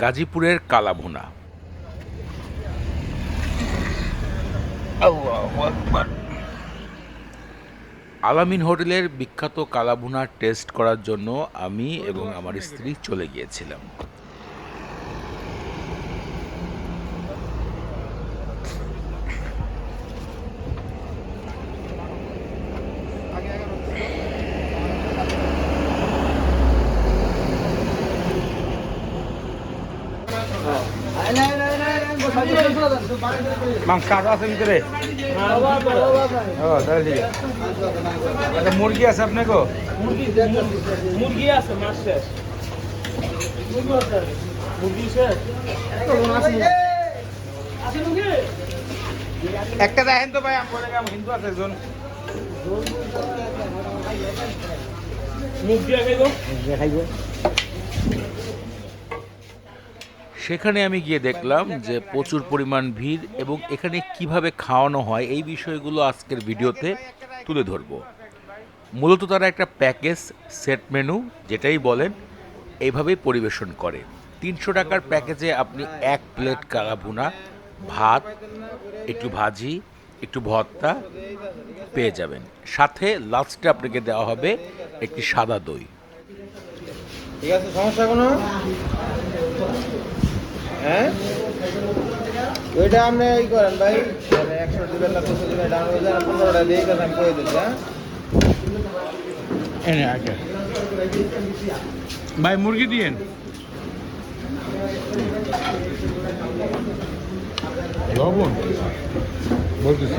গাজীপুরের কালাভুনা। আলামিন হোটেলের বিখ্যাত কালাভুনা টেস্ট করার জন্য আমি এবং আমার স্ত্রী চলে গিয়েছিলাম। মাংস আরও আছে ভিতরে? ও তাহলে ঠিক আছে। আচ্ছা মুরগি আছে আপনাকে মুরগি আছে মাছ শেষ। মুরগি শেষ? একটা দেখেন তো ভাই আমার হিন্দু আছে একজন। মুখ দিয়ে খাইব সেখানে আমি গিয়ে দেখলাম যে প্রচুর পরিমাণ ভিড় এবং এখানে কীভাবে খাওয়ানো হয় এই বিষয়গুলো আজকের ভিডিওতে তুলে ধরব। মূলত তারা একটা প্যাকেজ সেট মেনু, যেটাই বলেন এইভাবেই পরিবেশন করে। তিনশো টাকার প্যাকেজে আপনি এক প্লেট কালাভুনা, ভাত, একটু ভাজি, একটু ভর্তা পেয়ে যাবেন। সাথে লাস্টে আপনাকে দেওয়া হবে একটি সাদা দই। ঠিক আছে, সমস্যা কোনো? হ্যাঁ? ওইটা আপনি ই করেন ভাই। একশো দিবেন না দুশো দিবেন ডাউন হয়ে যায় পনেরোটা দিয়ে আমি করে দিচ্ছি হ্যাঁ? ভাই মুরগি দিয়েন। লবণ? বলতেছি।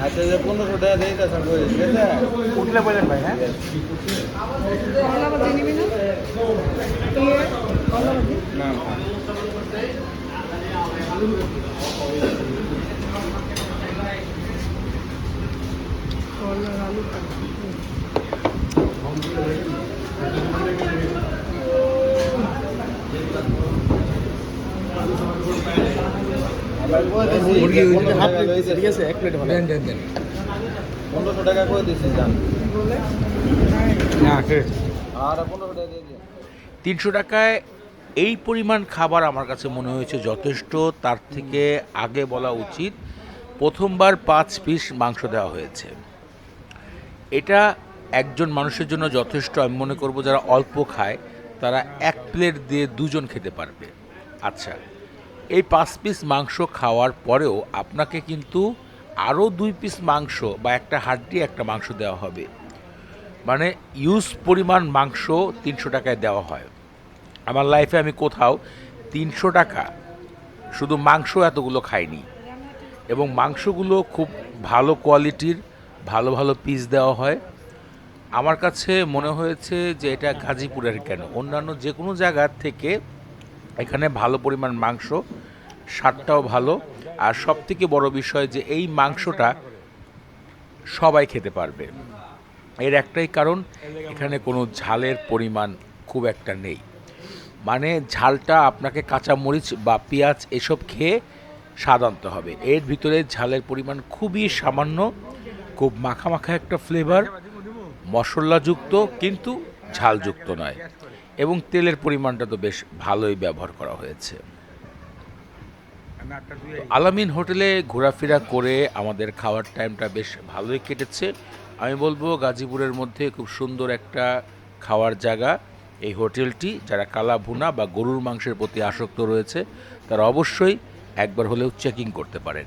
আচ্ছা যে পনেরোশো টাকা দিয়ে দিতে স্যার করে ঠিক আছে উঠলে বলেন ভাই হ্যাঁ? না মুরগি তিনশো টাকায় এই পরিমাণ খাবার আমার কাছে মনে হয়েছে যথেষ্ট। তার থেকে আগে বলা উচিত, প্রথমবার পাঁচ পিস মাংস দেওয়া হয়েছে। এটা একজন মানুষের জন্য যথেষ্ট, আমি মনে করব যারা অল্প খায়, তারা এক প্লেট দিয়ে দুজন খেতে পারবে। আচ্ছা এই পাঁচ পিস মাংস খাওয়ার পরেও আপনাকে কিন্তু আরও দুই পিস মাংস বা একটা হাড্ডি, একটা মাংস দেওয়া হবে। মানে ইউজ পরিমাণ মাংস তিনশো টাকায় দেওয়া হয়। আমার লাইফে আমি কোথাও তিনশো টাকা শুধু মাংস এতগুলো খাইনি এবং মাংসগুলো খুব ভালো কোয়ালিটির ভালো ভালো পিস দেওয়া হয়। আমার কাছে মনে হয়েছে যে এটা গাজীপুরের কেন? অন্যান্য যে কোনো জায়গার থেকে এখানে ভালো পরিমাণ মাংস, স্বাদটাও ভালো। আর সবথেকে বড় বিষয় যে এই মাংসটা সবাই খেতে পারবে। এর একটাই কারণ, এখানে কোনো ঝালের পরিমাণ খুব একটা নেই। মানে ঝালটা আপনাকে কাঁচামরিচ বা পেঁয়াজ এসব খেয়ে স্বাদ আনতে হবে। এর ভিতরে ঝালের পরিমাণ খুবই সামান্য, খুব মাখা মাখা একটা ফ্লেভার মশলাযুক্ত, কিন্তু ঝালযুক্ত নয়। এবং তেলের পরিমাণটা তো বেশ ভালোই ব্যবহার করা হয়েছে আলামিন হোটেলে ঘোরাফেরা করে আমাদের খাওয়ার টাইমটা বেশ ভালোই কেটেছে আমি বলব গাজীপুরের মধ্যে খুব সুন্দর একটা খাওয়ার জায়গা এই হোটেলটি যারা কালা ভুনা বা গরুর মাংসের প্রতি আসক্ত রয়েছে তারা অবশ্যই একবার হলেও চেকিং করতে পারেন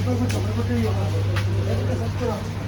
Thank you.